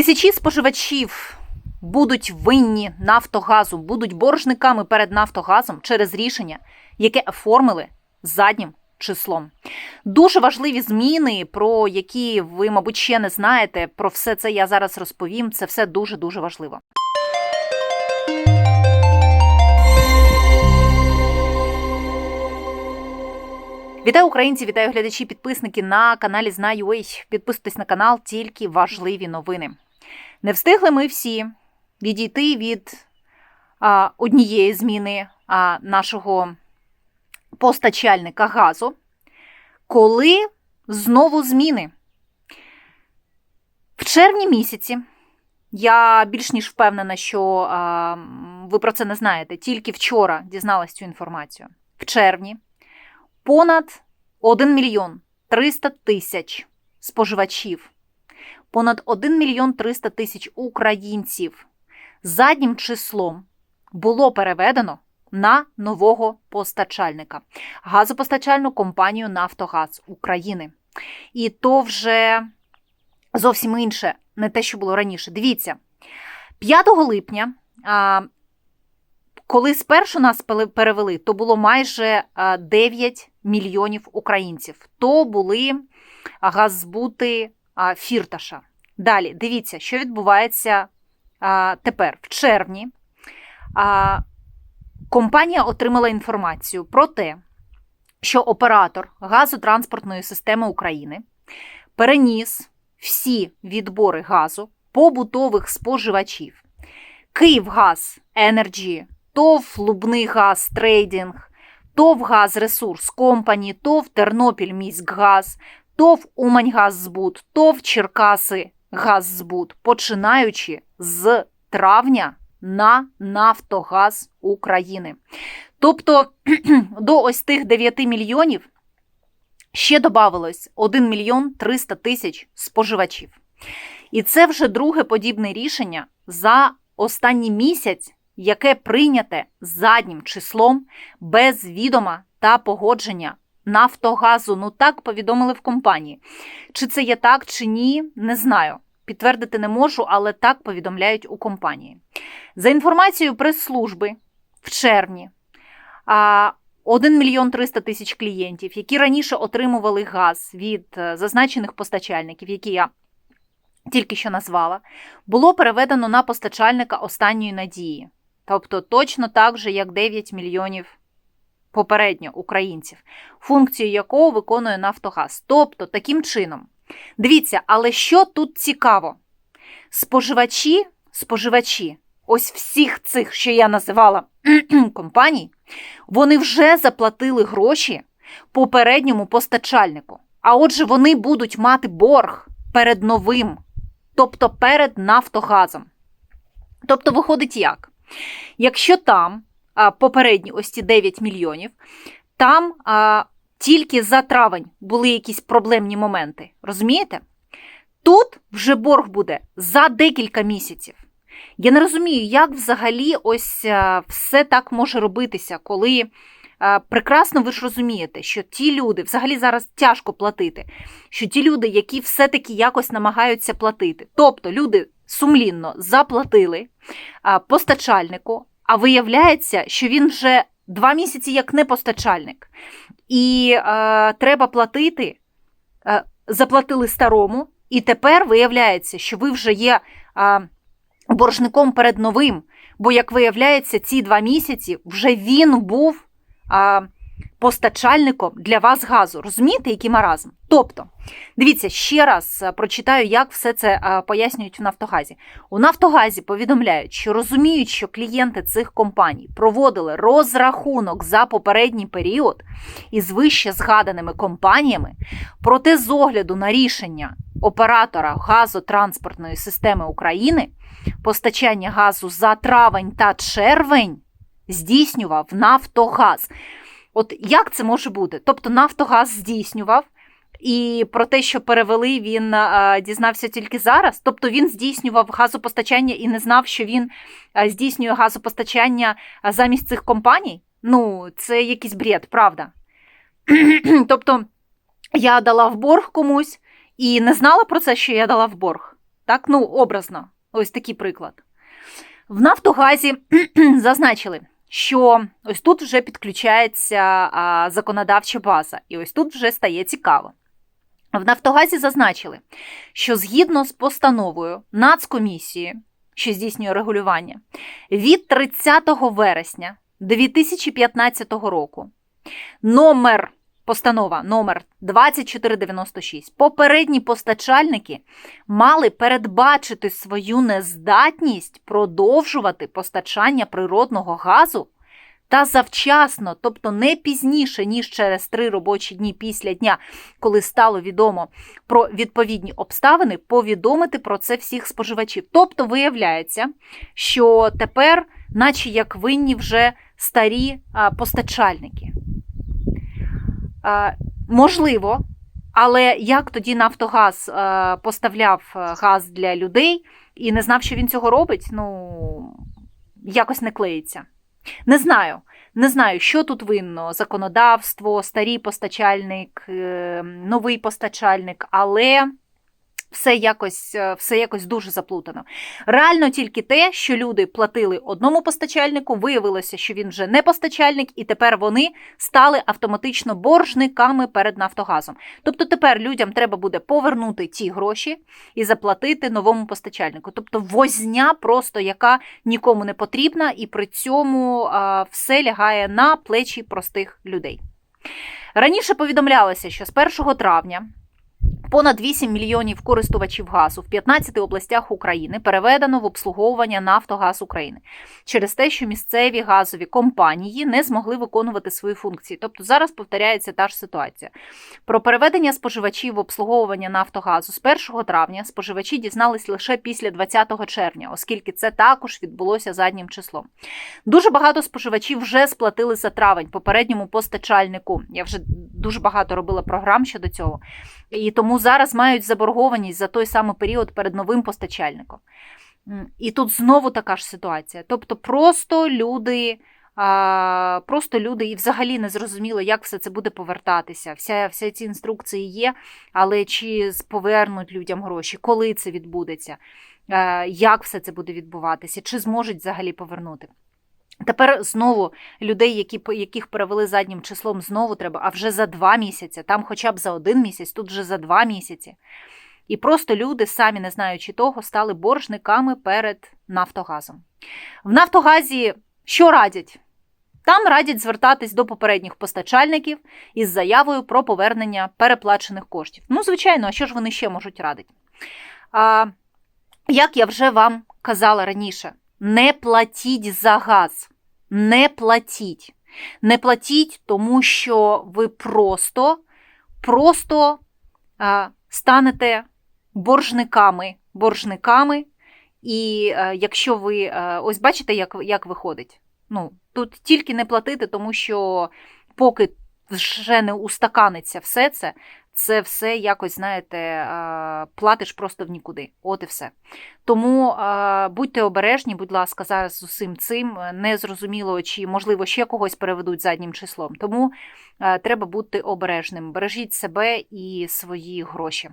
Тисячі споживачів будуть винні Нафтогазу, будуть боржниками перед Нафтогазом через рішення, яке оформили заднім числом. Дуже важливі зміни, про які ви, мабуть, ще не знаєте. Про все це я зараз розповім. Це все дуже дуже важливо. Вітаю українці, вітаю глядачі, підписники на каналі Знаю.ua. Підписуйтесь на канал, тільки важливі новини. Не встигли ми всі відійти від а, однієї зміни а, нашого постачальника газу, коли знову зміни. В червні місяці я більш ніж впевнена, що а, ви про це не знаєте. Тільки вчора дізналась цю інформацію. В червні понад 1 мільйон 300 тисяч споживачів, понад 1 мільйон 300 тисяч українців заднім числом було переведено на нового постачальника газопостачальну компанію Нафтогаз України. І то вже зовсім інше, не те, що було раніше. Дивіться, 5 липня. Коли спершу нас перевели, то було майже 9 мільйонів українців. То були газзбути фірташа. Далі дивіться, що відбувається тепер в червні. Компанія отримала інформацію про те, що оператор газотранспортної системи України переніс всі відбори газу побутових споживачів Київгаз Енерджі, ТОВ Лубний газ трейдинг, ТОВ Газ Ресурс Компані, ТОВ Тернопіль Міськгаз, ТОВ Уманьгаззбут, ТОВ Черкаси Газзбут, починаючи з травня на Нафтогаз України. Тобто до ось тих 9 мільйонів ще додавалось 1 мільйон 300 тисяч споживачів. І це вже друге подібне рішення за останній місяць, яке прийняте заднім числом без відома та погодження Нафтогазу. Ну так повідомили в компанії. Чи це є так, чи ні, не знаю. Підтвердити не можу, але так повідомляють у компанії. За інформацією прес-служби в червні 1 мільйон 300 тисяч клієнтів, які раніше отримували газ від е, зазначених постачальників, які я тільки що назвала, було переведено на постачальника останньої надії. Тобто точно так же, як 9 мільйонів попередньо українців, функцію якого виконує Нафтогаз. Тобто, таким чином, дивіться, але що тут цікаво? Споживачі, споживачі, ось всіх цих, що я називала компаній, вони вже заплатили гроші попередньому постачальнику. А отже, вони будуть мати борг перед новим, тобто перед Нафтогазом. Тобто, виходить як? Якщо там попередні ось ці 9 мільйонів, там а, тільки за травень були якісь проблемні моменти. Розумієте? Тут вже борг буде за декілька місяців. Я не розумію, як взагалі ось все так може робитися, коли прекрасно ви ж розумієте, що ті люди взагалі зараз тяжко платити, що ті люди, які все-таки якось намагаються платити, тобто люди сумлінно заплатили постачальнику, а виявляється, що він вже два місяці як не постачальник, і е, треба платити, е, заплатили старому, і тепер виявляється, що ви вже є е, боржником перед новим. Бо, як виявляється, ці два місяці вже він був. Е, постачальником для вас газу. Розумієте, який маразм? Тобто, дивіться, ще раз е, прочитаю, як все це е, пояснюють в Нафтогазі. У Нафтогазі повідомляють, що розуміють, що клієнти цих компаній проводили розрахунок за попередній період із вище згаданими компаніями, проте з огляду на рішення оператора газотранспортної системи України постачання газу за травень та червень здійснював Нафтогаз. От як це може бути? Тобто Нафтогаз здійснював, і про те, що перевели, він а, дізнався тільки зараз. Тобто він здійснював газопостачання і не знав, що він а, здійснює газопостачання замість цих компаній. Ну, це якийсь бред, правда. тобто я дала в борг комусь і не знала про це, що я дала в борг. Так, ну, образно, ось такий приклад. В Нафтогазі зазначили, що ось тут вже підключається законодавча база, і ось тут вже стає цікаво. В Нафтогазі зазначили, що згідно з постановою Нацкомісії, що здійснює регулювання, від 30 вересня 2015 року номер постанова номер 2496 попередні постачальники мали передбачити свою нездатність продовжувати постачання природного газу та завчасно, тобто не пізніше, ніж через три робочі дні після дня, коли стало відомо про відповідні обставини, повідомити про це всіх споживачів. Тобто виявляється, що тепер, наче як винні вже старі постачальники. А, можливо, але як тоді Нафтогаз а, поставляв газ для людей і не знав, що він цього робить, ну якось не клеїться. Не знаю. Не знаю, що тут винно: законодавство, старий постачальник, е, новий постачальник, але все якось, е, все якось дуже заплутано. Реально тільки те, що люди платили одному постачальнику, виявилося, що він вже не постачальник, і тепер вони стали автоматично боржниками перед Нафтогазом. Тобто тепер людям треба буде повернути ті гроші і заплатити новому постачальнику. Тобто возня, просто яка нікому не потрібна, і при цьому а, все лягає на плечі простих людей. Раніше повідомлялося, що з 1 травня понад 8 мільйонів користувачів газу в 15 областях України переведено в обслуговування Нафтогаз України через те, що місцеві газові компанії не змогли виконувати свої функції. Тобто зараз повторяється та ж ситуація. Про переведення споживачів в обслуговування Нафтогазу з 1 травня споживачі дізнались лише після 20 червня, оскільки це також відбулося заднім числом. Дуже багато споживачів вже сплатили за травень попередньому постачальнику. Я вже дуже багато робила програм щодо цього. І тому зараз мають заборгованість за той самий період перед новим постачальником. І тут знову така ж ситуація. Тобто, просто люди. Просто люди і взагалі не зрозуміло, як все це буде повертатися. Вся, Всі ці інструкції є, але чи повернуть людям гроші, коли це відбудеться, як все це буде відбуватися, чи зможуть взагалі повернути. Тепер знову людей, які, яких перевели заднім числом, знову треба, а вже за два місяці, там хоча б за один місяць, тут вже за два місяці. І просто люди, самі не знаючи того, стали боржниками перед Нафтогазом. В Нафтогазі що радять? Там радять звертатись до попередніх постачальників із заявою про повернення переплачених коштів. Ну, звичайно, а що ж вони ще можуть радити? А, Як я вже вам казала раніше, не платіть за газ. Не платіть. Не платіть, тому що ви просто просто а, станете боржниками. боржниками. І а, якщо ви а, ось бачите, як як виходить. Ну, Тут тільки не платити, тому що поки вже не устаканиться все це, це все якось, знаєте, платиш просто в нікуди. От і все. Тому будьте обережні, будь ласка, зараз з усім цим не зрозуміло, чи, можливо, ще когось переведуть заднім числом. Тому треба бути обережним. Бережіть себе і свої гроші.